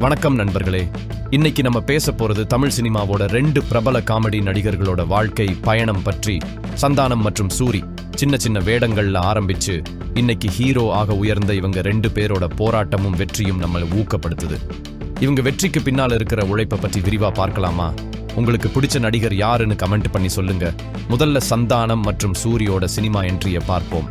வணக்கம் நண்பர்களே. இன்னைக்கு நம்ம பேச போறது தமிழ் சினிமாவோட ரெண்டு பிரபல காமெடி நடிகர்களோட வாழ்க்கை பயணம் பற்றி சந்தானம் மற்றும் சூரி. சின்ன சின்ன வேடங்கள்ல ஆரம்பிச்சு இன்னைக்கு ஹீரோ ஆக உயர்ந்த இவங்க ரெண்டு பேரோட போராட்டமும் வெற்றியும் நம்மளை ஊக்கப்படுத்துது. இவங்க வெற்றிக்கு பின்னால இருக்கிற உழைப்பை பற்றி விரிவா பார்க்கலாமா? உங்களுக்கு பிடிச்ச நடிகர் யாருன்னு கமெண்ட் பண்ணி சொல்லுங்க. முதல்ல சந்தானம் மற்றும் சூரியோட சினிமா என்ட்ரியை பார்ப்போம்.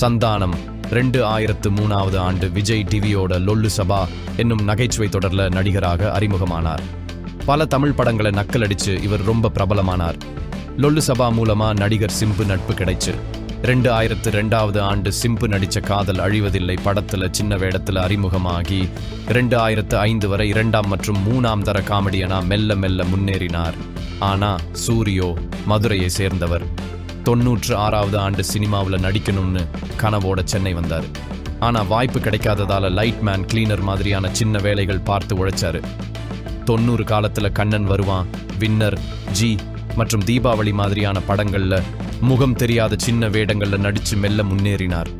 சந்தானம் ரெண்டு ஆயிரத்து மூணாவது ஆண்டு விஜய் டிவியோட லொல்லு சபா என்னும் நகைச்சுவை தொடர்ல நடிகராக அறிமுகமானார். பல தமிழ் படங்களை நக்கலடிச்சு இவர் ரொம்ப பிரபலமானார். லொல்லு சபா மூலமா நடிகர் சிம்பு நட்பு கிடைச்சு. ரெண்டு ஆயிரத்து ரெண்டாவது ஆண்டு சிம்பு நடிச்ச காதல் அழிவதில்லை படத்துல சின்ன வேடத்துல அறிமுகமாகி ரெண்டு ஆயிரத்து ஐந்து வரை இரண்டாம் மற்றும் மூணாம் தர காமெடியனா மெல்ல மெல்ல முன்னேறினார். ஆனா சூரியோ மதுரையை சேர்ந்தவர். தொண்ணூற்று ஆறாவது ஆண்டு சினிமாவில் நடிக்கணும்னு கனவோட சென்னை வந்தார். ஆனா வாய்ப்பு கிடைக்காததால லைட் மேன் கிளீனர் மாதிரியான சின்ன வேலைகள் பார்த்து உழைச்சாரு. தொண்ணூறு காலத்துல கண்ணன் வருவான் வின்னர் ஜி மற்றும் தீபாவளி மாதிரியான படங்கள்ல முகம் தெரியாத சின்ன வேடங்களில் நடிச்சு மெல்ல முன்னேறினார்.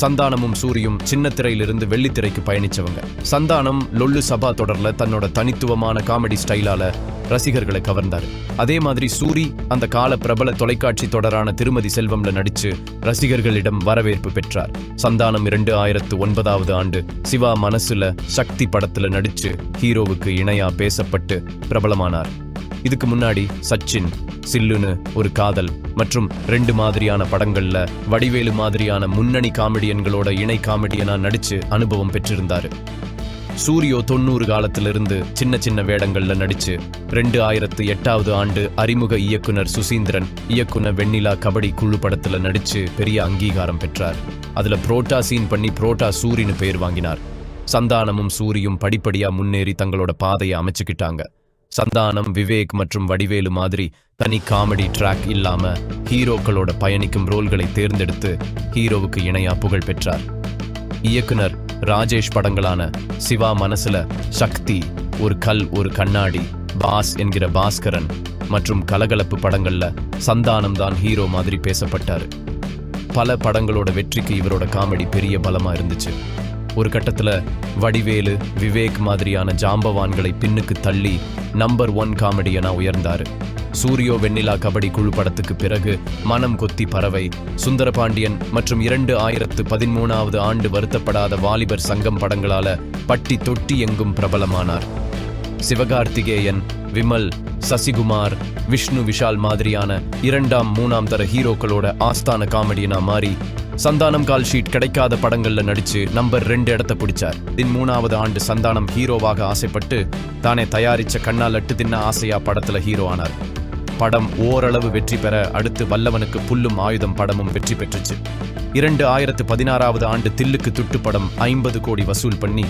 சந்தானமும் சூரியும் சின்னத்திரையிலிருந்து வெள்ளித்திரைக்கு பயணிச்சவங்க. சந்தானம் லொல்லு சபா தொடர்ல தன்னோட தனித்துவமான காமெடி ஸ்டைலால ரசிகர்களை கவர்ந்தார். அதே மாதிரி சூரி அந்த கால பிரபல தொலைக்காட்சி தொடரான திருமதி செல்வம்ல நடிச்சு ரசிகர்களிடம் வரவேற்பு பெற்றார். சந்தானம் இரண்டு ஆயிரத்து ஒன்பதாவது ஆண்டு சிவா மனசுல சக்தி படத்துல நடிச்சு ஹீரோவுக்கு இணையா பேசப்பட்டு பிரபலமானார். இதுக்கு முன்னாடி சச்சின் சில்லுன்னு ஒரு காதல் மற்றும் ரெண்டு மாதிரியான படங்கள்ல வடிவேலு மாதிரியான முன்னணி காமெடியன்களோட இணை காமெடியனா நடிச்சு அனுபவம் பெற்றிருந்தாரு. சூரியோ தொண்ணூறு காலத்திலிருந்து சின்ன சின்ன வேடங்கள்ல நடிச்சு ரெண்டு ஆயிரத்து எட்டாவது ஆண்டு அறிமுக இயக்குனர் சுசீந்திரன் இயக்குனர் வெண்ணிலா கபடி குழு படத்துல நடிச்சு பெரிய அங்கீகாரம் பெற்றார். அதுல புரோட்டா சீன் பண்ணி புரோட்டா சூரின்னு பேர் வாங்கினார். சந்தானமும் சூரியும் படிப்படியா முன்னேறி தங்களோட பாதையை அமைச்சுக்கிட்டாங்க. சந்தானம் விவேக் மற்றும் வடிவேலு மாதிரி தனி காமெடி ட்ராக் இல்லாம ஹீரோக்களோட பயணிக்கும் ரோல்களை தேர்ந்தெடுத்து ஹீரோவுக்கு இணையா புகழ் பெற்றார். இயக்குனர் ராஜேஷ் படங்களான சிவா மனசுல சக்தி ஒரு கல் ஒரு கண்ணாடி பாஸ் என்கிற பாஸ்கரன் மற்றும் கலகலப்பு படங்கள்ல சந்தானம் தான் ஹீரோ மாதிரி பேசப்பட்டாரு. பல படங்களோட வெற்றிக்கு இவரோட காமெடி பெரிய பலமா இருந்துச்சு. ஒரு கட்டத்தில் வடிவேலு விவேக் மாதிரியான ஜாம்பவான்களை பின்னுக்கு தள்ளி நம்பர் ஒன் காமெடியனா உயர்ந்தார். சூரியோ வெண்ணிலா கபடி குழு படத்துக்கு பிறகு மனம் கொத்தி பறவை சுந்தரபாண்டியன் மற்றும் இரண்டு ஆயிரத்து பதிமூணாவது ஆண்டு வருத்தப்படாத வாலிபர் சங்கம் படங்களால பட்டி தொட்டி எங்கும் பிரபலமானார். சிவகார்த்திகேயன் விமல் சசிகுமார் விஷ்ணு விஷால் மாதிரியான இரண்டாம் மூணாம் தர ஹீரோக்களோட ஆஸ்தான காமெடியனா மாறி சந்தானம் கால் ஷீட் கிடைக்காத படங்கள்ல நடிச்சு நம்பர் ரெண்டு இடத்த பிடிச்சார். தின் மூணாவது ஆண்டு சந்தானம் ஹீரோவாக ஆசைப்பட்டு தானே தயாரிச்ச கண்ணால் அட்டு தின்ன ஆசையா படத்துல ஹீரோ ஆனார். படம் ஓரளவு வெற்றி பெற அடுத்து வல்லவனுக்கு புல்லும் ஆயுதம் படமும் வெற்றி பெற்றுச்சு. இரண்டு ஆயிரத்து பதினாறாவது ஆண்டு தில்லுக்கு துட்டு படம் ஐம்பது கோடி வசூல் பண்ணி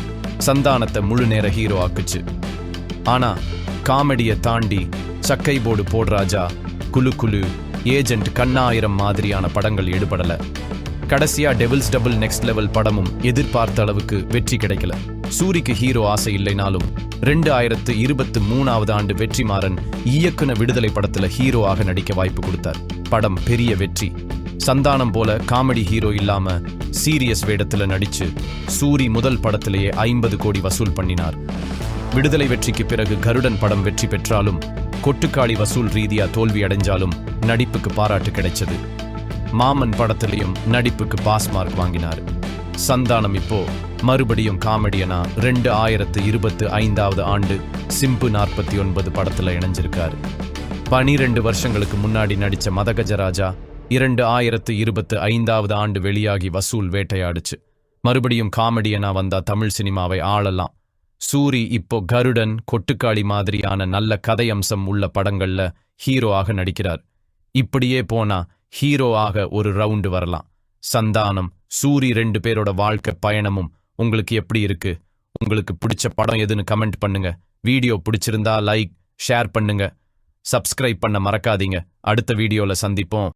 சந்தானத்தை முழு நேர ஹீரோ ஆக்குச்சு. ஆனா காமெடியை தாண்டி சக்கை போர்டு போட்ராஜா குலு குலு ஏஜென்ட் கண்ணாயிரம் மாதிரியான படங்கள் ஈடுபடலை கடைசியா டெவில்ஸ் டபுள் நெக்ஸ்ட் லெவல் படமும் எதிர்பார்த்த அளவுக்கு வெற்றி கிடைக்கல. சூரிக்கு ஹீரோ ஆசை இல்லைனாலும் ரெண்டு ஆயிரத்து இருபத்து மூணாவது ஆண்டு வெற்றிமாறன் இயக்குன விடுதலை படத்துல ஹீரோ ஆக நடிக்க வாய்ப்பு கொடுத்தார். படம் பெரிய வெற்றி. சந்தானம் போல காமெடி ஹீரோ இல்லாம சீரியஸ் வேடத்துல நடிச்சு சூரி முதல் படத்திலேயே ஐம்பது கோடி வசூல் பண்ணினார். விடுதலை வெற்றிக்கு பிறகு கருடன் படம் வெற்றி பெற்றாலும் கொட்டுக்காளி வசூல் ரீதியா தோல்வி அடைஞ்சாலும் நடிப்புக்கு பாராட்டு கிடைச்சது. மாமன் படத்திலையும் நடிப்புக்கு பாஸ் மார்க் வாங்கினார். சந்தானம் இப்போ மறுபடியும் காமெடியனா ரெண்டு ஆயிரத்து இருபத்து ஐந்தாவது ஆண்டு சிம்பு நாற்பத்தி ஒன்பது படத்துல இணைஞ்சிருக்காரு. பனிரெண்டு வருஷங்களுக்கு முன்னாடி நடிச்ச மதகஜராஜா இரண்டு ஆயிரத்து இருபத்து ஐந்தாவது ஆண்டு வெளியாகி வசூல் வேட்டையாடுச்சு. மறுபடியும் காமெடியனா வந்தா தமிழ் சினிமாவை ஆளலாம். சூரி இப்போ கருடன் கொட்டுக்காளி மாதிரியான நல்ல கதையம்சம் உள்ள படங்கள்ல ஹீரோ ஆக நடிக்கிறார். இப்படியே போனா ஹீரோ ஆக ஒரு ரவுண்டு வரலாம். சந்தானம் சூரி ரெண்டு பேரோட வாழ்க்கை பயணமும் உங்களுக்கு எப்படி இருக்கு? உங்களுக்கு பிடிச்ச படம் எதுன்னு கமெண்ட் பண்ணுங்க. வீடியோ பிடிச்சிருந்தா லைக் ஷேர் பண்ணுங்க. சப்ஸ்கிரைப் பண்ண மறக்காதீங்க. அடுத்த வீடியோல சந்திப்போம்.